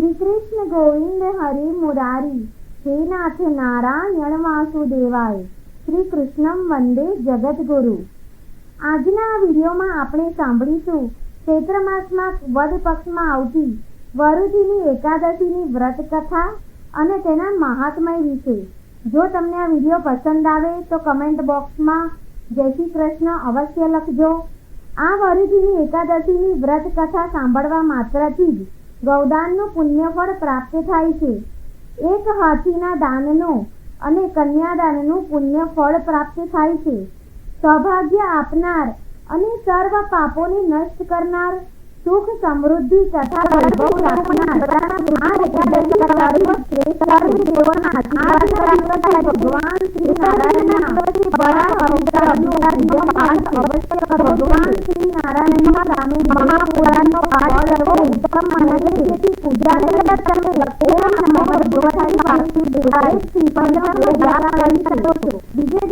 શ્રી કૃષ્ણ ગોવિંદ હરે મુરારી. હે નાથ નારાયણ વાસુદેવાય. શ્રી કૃષ્ણમ વંદે જગદગુરુ. આજના વિડીયોમાં આપણે સાંભળીશું ચૈત્ર માસમાં વદ પક્ષમાં આવતી વરુજીની એકાદશીની વ્રત કથા અને તેના મહાત્મય વિશે. જો તમને આ વીડિયો પસંદ આવે તો કમેન્ટ બોક્સમાં જય શ્રી કૃષ્ણ અવશ્ય લખજો. આ વરુજીની એકાદશીની વ્રત કથા સાંભળવા માત્રથી જ ગૌદાનનું પુણ્યફળ પ્રાપ્ત થાય છે. એક હાથીના દાનનું અને કન્યાદાનનું પુણ્ય ફળ પ્રાપ્ત થાય છે. સૌભાગ્ય આપનાર અને સર્વ પાપોને નષ્ટ કરનાર સુખ સમૃદ્ધિ તથા વૈભવ. ભગવાન શ્રી નારાયણના બડા અવતારનો બીજો પાઠ અવશ્ય કરવો ભગવાન શ્રી નારાયણના સામે મહાપુરાણનો પાઠ કરવો ઉત્તમ માને છે પૂજા કરતા તમે ઓમ નમઃ ભગવતાય વાસુદેવાય શ્રીપદમાં યોગા કરી શકો છો બીજે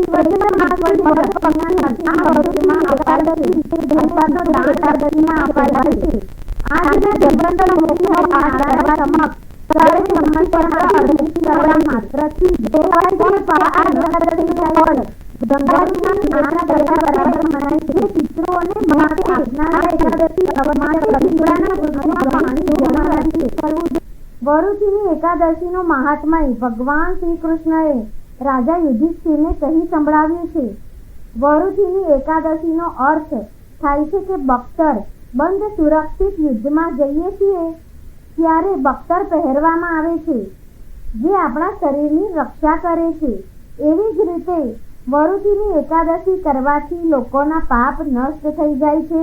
એકાદશી અવમાન મહાત્મય ભગવાન શ્રી કૃષ્ણએ રાજા યુધિષ્ઠિરને કહી સંભળાવ્યું છે વરુથીની એકાદશીનો અર્થ થાય છે કે બખ્તર બંધ સુરક્ષિત યુદ્ધમાં જઈએ છીએ, ત્યારે બખ્તર પહેરવામાં આવે છે, જે આપણા શરીરની રક્ષા કરે છે. એવી જ રીતે વરુથીની એકાદશી કરવાથી લોકોના પાપ નષ્ટ થઈ જાય છે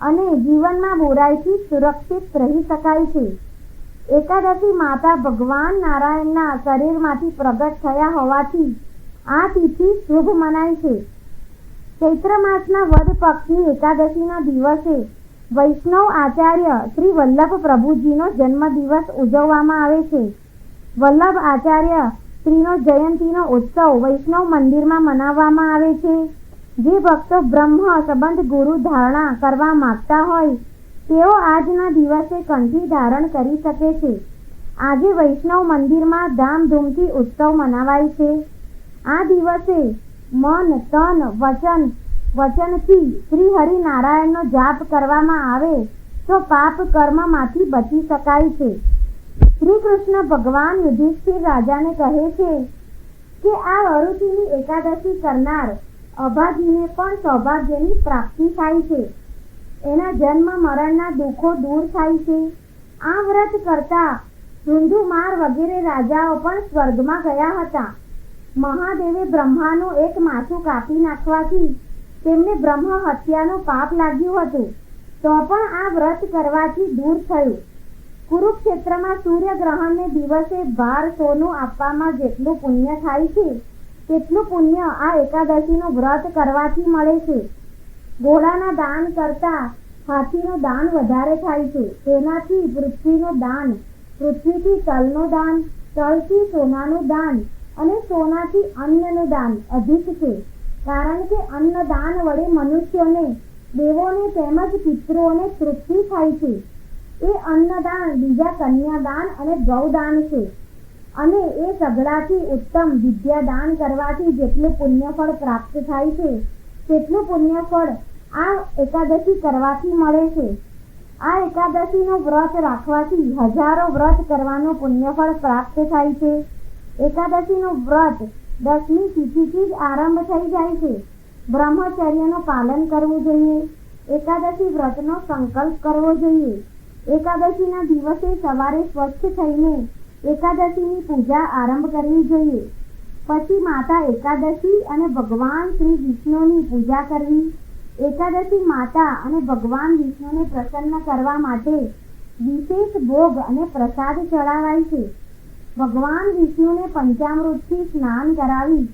અને જીવનમાં બુરાઈથી સુરક્ષિત રહી શકાય છે. એકાદશી માતા ભગવાન નારાયણના શરીરમાંથી પ્રગટ થયા હોવાથી આ તિથિ શુભ મનાય છે. ચૈત્ર માસના વદ પક્ષની એકાદશીના દિવસે વૈષ્ણવ આચાર્ય શ્રી વલ્લભ પ્રભુજીનો જન્મદિવસ ઉજવવામાં આવે છે. વલ્લભ આચાર્ય શ્રીનો જયંતીનો ઉત્સવ વૈષ્ણવ મંદિરમાં મનાવવામાં આવે છે. જે ભક્તો બ્રહ્મ સંબંધ ગુરુ ધારણા કરવા માગતા હોય તેઓ આજના દિવસે કંઠી ધારણ કરી શકે છે. આજે વૈષ્ણવ મંદિરમાં ધામધૂમથી ઉત્સવ મનાવાય છે. આ દિવસે મન, તન, વચન, વચનથી શ્રી હરિનારાયણનો જાપ કરવામાં આવે તો પાપ કર્મમાંથી બચી શકાય છે. શ્રી કૃષ્ણ ભગવાન યુધિષ્ઠિર રાજાને કહે છે કે આ અરુચિની એકાદશી કરનાર અભાગીને પણ સૌભાગ્યની પ્રાપ્તિ થાય છે. એના જન્મ મરણના દુઃખો દૂર થાય છે. આ વ્રત કરતા ધુંધુમાર વગેરે રાજાઓ પણ સ્વર્ગમાં ગયા હતા. મહાદેવે બ્રહ્માનું એક માથું કાપી નાખવાથી તેમને બ્રહ્મ હત્યાનું પાપ લાગ્યું હતું. તો પણ આ વ્રત કરવાથી દૂર થયું. કુરુક્ષેત્રમાં સૂર્યગ્રહણને દિવસે ભાર સોનું આપવામાં જેટલું પુણ્ય થાય છે, તેટલું પુણ્ય આ એકાદશીનું વ્રત કરવાથી મળે છે. ઘોડાના દાન કરતા હાથીનું દાન વધારે થાય છે. તેનાથી પૃથ્વીનો દાન, પૃથ્વીથી તલનો દાન, તલથી સોનાનું દાન અને સોનાથી અન્નનું દાન અધિક છે. કારણ કે અન્નદાન વડે મનુષ્યોને, દેવોને તેમજ પિતૃઓને તૃપ્તિ થાય છે. એ અન્નદાન બીજા કન્યાદાન અને ગૌદાન છે. અને એ સગડાથી ઉત્તમ વિદ્યાદાન કરવાથી જેટલું પુણ્યફળ પ્રાપ્ત થાય છે, તેટલું પુણ્યફળ આ એકાદશી કરવાથી મળે છે. આ એકાદશીનું વ્રત રાખવાથી હજારો વ્રત કરવાનું પુણ્યફળ પ્રાપ્ત થાય છે. એકાદશીનું વ્રત દસમી તિથિથી જ આરંભ થઈ જાય છે. બ્રહ્મચર્યનું પાલન કરવું જોઈએ. એકાદશી વ્રતનો સંકલ્પ કરવો જોઈએ. એકાદશીના દિવસે સવારે સ્વચ્છ થઈને એકાદશીની પૂજા આરંભ કરવી જોઈએ. પછી માતા એકાદશી અને ભગવાન શ્રી વિષ્ણુની પૂજા કરવી. એકાદશી માતા અને ભગવાન વિષ્ણુને પ્રસન્ન કરવા માટે વિશેષ ભોગ અને પ્રસાદ ચડાવાય છે. ભગવાન વિષ્ણુને પંચામૃતથી સ્નાન કરાવી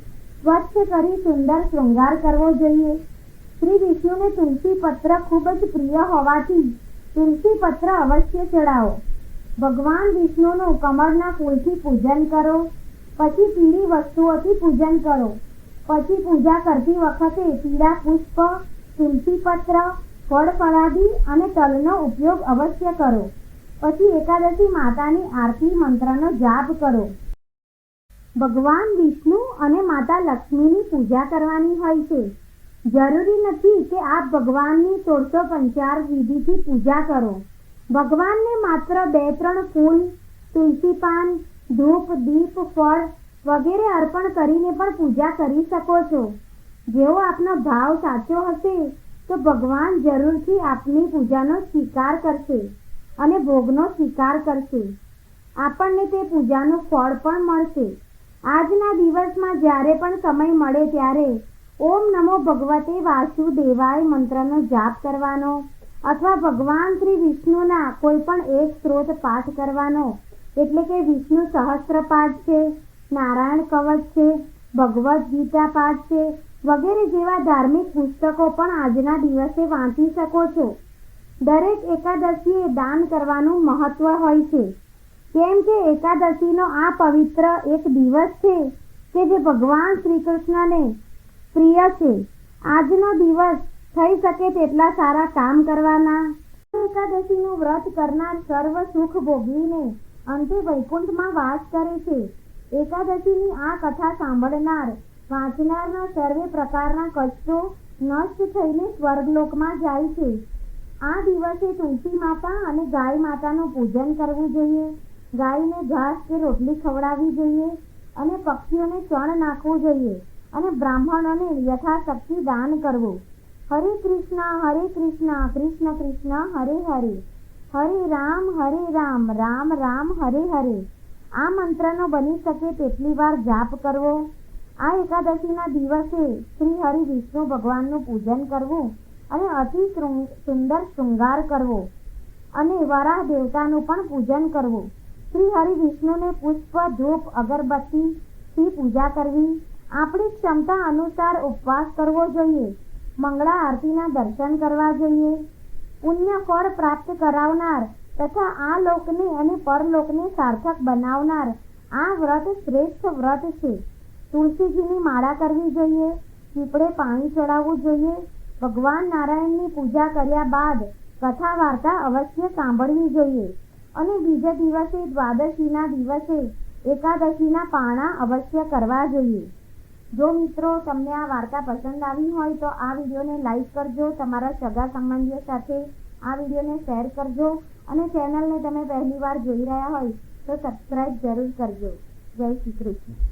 સ્વચ્છ કરી સુંદર શૃંગાર કરવો જોઈએ. શ્રી વિષ્ણુને તુલસી પત્ર ખૂબ જ પ્રિય હોવાથી તુલસી પત્ર અવશ્ય ચડાવો. ભગવાન વિષ્ણુનું કમળના ફૂલથી પૂજન કરો, પછી પીળી વસ્તુઓથી પૂજન કરો. પછી પૂજા કરતી વખતે પીળા પુષ્પ તુલસી પત્ર ફળ ફળાદી અને તલનો ઉપયોગ અવશ્ય કરો. પછી એકાદશી માતાની આરતી મંત્રનો જાપ કરો. ભગવાન વિષ્ણુ અને માતા લક્ષ્મીની પૂજા કરવાની હોય છે. જરૂરી નથી કે આપ ભગવાનની સોળસો પંચાર વિધિથી પૂજા કરો. ભગવાનને માત્ર બે ત્રણ ફૂલ તુલસી પાન ધૂપ, દીપ, ફળ વગેરે અર્પણ કરીને પણ પૂજા કરી શકો છો. જેવો આપનો ભાવ સાચો હશે, તો ભગવાન જરૂરથી આપની પૂજાનો સ્વીકાર કરશે અને ભોગનો સ્વીકાર કરશે. આપણને તે પૂજાનું ફળ પણ મળશે. આજના દિવસમાં જ્યારે પણ સમય મળે ત્યારે ઓમ નમો ભગવતે વાસુદેવાય મંત્રનો જાપ કરવાનો અથવા ભગવાન શ્રી વિષ્ણુના કોઈ પણ એક સ્ત્રોત પાઠ કરવાનો, એટલે કે વિષ્ણુ સહસ્ત્ર પાઠ છે, નારાયણ કવચ છે, ભગવદ્ ગીતા પાઠ છે વગેરે જેવા ધાર્મિક પુસ્તકો પણ આજના દિવસે વાંચી શકો છો. દરેક એકાદશીએ દાન કરવાનું મહત્વ હોય છે. કેમ કે એકાદશીનો આ પવિત્ર એક દિવસ છે કે જે ભગવાન શ્રી કૃષ્ણને પ્રિય છે. આજનો દિવસ થઈ શકે તેટલા સારા કામ કરવાના. એકાદશીનું વ્રત કરનાર સર્વ સુખ ભોગવીને અંતે વૈકુંઠમાં વાસ કરે છે. એકાદશીની આ કથા સાંભળનાર વાંચનારના સર્વે પ્રકારના કષ્ટો નષ્ટ થઈને સ્વર્ગલોકમાં જાય છે. આ દિવસે તુલસી માતા અને ગાય માતાનું પૂજન કરવું જોઈએ. ગાયને ઘાસ કે રોટલી ખવડાવવી જોઈએ અને પક્ષીઓને ચણ નાખવું જોઈએ અને બ્રાહ્મણોને યથાશક્તિ દાન કરવું. હરે કૃષ્ણ હરે કૃષ્ણ કૃષ્ણ કૃષ્ણ, હરે હરે. હરે રામ હરે રામ રામ રામ, હરે હરે. આ મંત્રનો બની શકે તેટલી વાર જાપ કરવો. આ એકાદશીના દિવસે શ્રી હરિ વિષ્ણુ ભગવાનનું પૂજન કરવું અને અતિ સુંદર શૃંગાર કરવો અને વરાહ દેવતાનું પણ પૂજન કરવું. શ્રી હરિ વિષ્ણુને પુષ્પ, ધૂપ અગરબત્તીથી પૂજા કરવી. આપણી ક્ષમતા અનુસાર ઉપવાસ કરવો જોઈએ. મંગળા આરતીના દર્શન કરવા જોઈએ. પુણ્ય ફળ પ્રાપ્ત કરાવનાર તથા આ લોકને અને પરલોકને સાર્થક બનાવનાર આ વ્રત શ્રેષ્ઠ વ્રત છે. તુલસીજીની માળા કરવી જોઈએ, પીપળે પાણી ચડાવવું જોઈએ. ભગવાન નારાયણની પૂજા કર્યા બાદ કથા વાર્તા અવશ્ય સાંભળવી જોઈએ. અને બીજા દિવસે દ્વાદશીના દિવસે એકાદશીના પાણા અવશ્ય કરવા જોઈએ. જો મિત્રો તમને આ વાર્તા પસંદ આવી હોય તો આ વિડીયોને લાઈક કરજો, તમારા સગા સંબંધીઓ સાથે આ વિડીયોને શેર કરજો અને ચેનલને તમે પહેલી વાર જોઈ રહ્યા હોય તો સબસ્ક્રાઈબ જરૂર કરજો. જય શ્રી કૃષ્ણ.